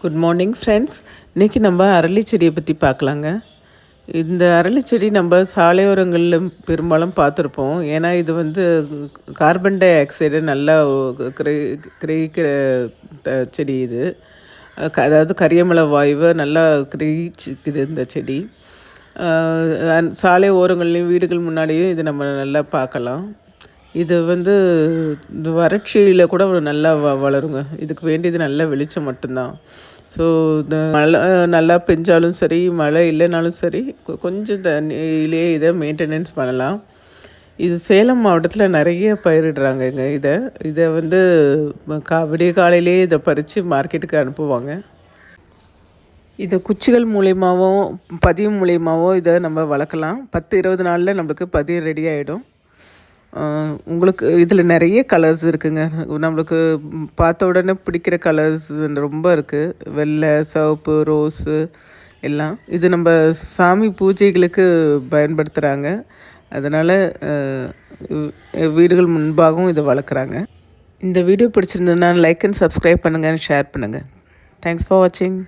Good morning friends இன்றைக்கி நம்ம அரளி செடியை பற்றி பார்க்கலாங்க. இந்த அரளி செடி நம்ம சாலையோரங்களில் பெரும்பாலும் பார்த்துருப்போம். ஏன்னா இது வந்து கார்பன் டை ஆக்சைடு நல்லா கிரை கிரகிக்கிற த- செடி இது. க- அதாவது கரியமலை வாயுவை நல்லா கிரகிச்சுக்குது இந்த செடி. அந் சாலை ஓரங்கள்லேயும் வீடுகள் முன்னாடியும் இது நம்ம நல்லா பார்க்கலாம். இது வந்து வறட்சியில் கூட ஒரு நல்லா வ வளருங்க. இதுக்கு வேண்டியது நல்ல வெளிச்சம் மட்டும்தான். ஸோ இந்த மழை நல்லா பெஞ்சாலும் சரி மழை இல்லைனாலும் சரி கொஞ்சம் தண்ணியிலே இதை மெயின்டெனன்ஸ் பண்ணலாம். இது சேலம் மாவட்டத்தில் நிறைய பயிரிடுறாங்கங்க இதை. இதை வந்து கா விடிய காலையிலே இதை பறித்து மார்க்கெட்டுக்கு அனுப்புவாங்க. இதை குச்சிகள் மூலயமாவும் பதியம் மூலியமாகவோ இதை நம்ம வளர்க்கலாம். பத்து இருபது நாளில் நம்மளுக்கு பதியம் ரெடி ஆகிடும் உங்களுக்கு இதில் நிறைய கலர்ஸ் இருக்குங்க. நம்மளுக்கு பார்த்த உடனே பிடிக்கிற கலர்ஸ் ரொம்ப இருக்குது வெள்ளை சிவப்பு ரோஸு எல்லாம். இது நம்ம சாமி பூஜைகளுக்கு பயன்படுத்துகிறாங்க அதனால் வீடுகள் முன்பாகவும் இதை வளர்க்குறாங்க. இந்த வீடியோ பிடிச்சிருந்ததுன்னா லைக் அண்ட் சப்ஸ்கிரைப் பண்ணுங்கள் ஷேர் பண்ணுங்கள் தேங்க்ஸ் ஃபார் வாட்சிங்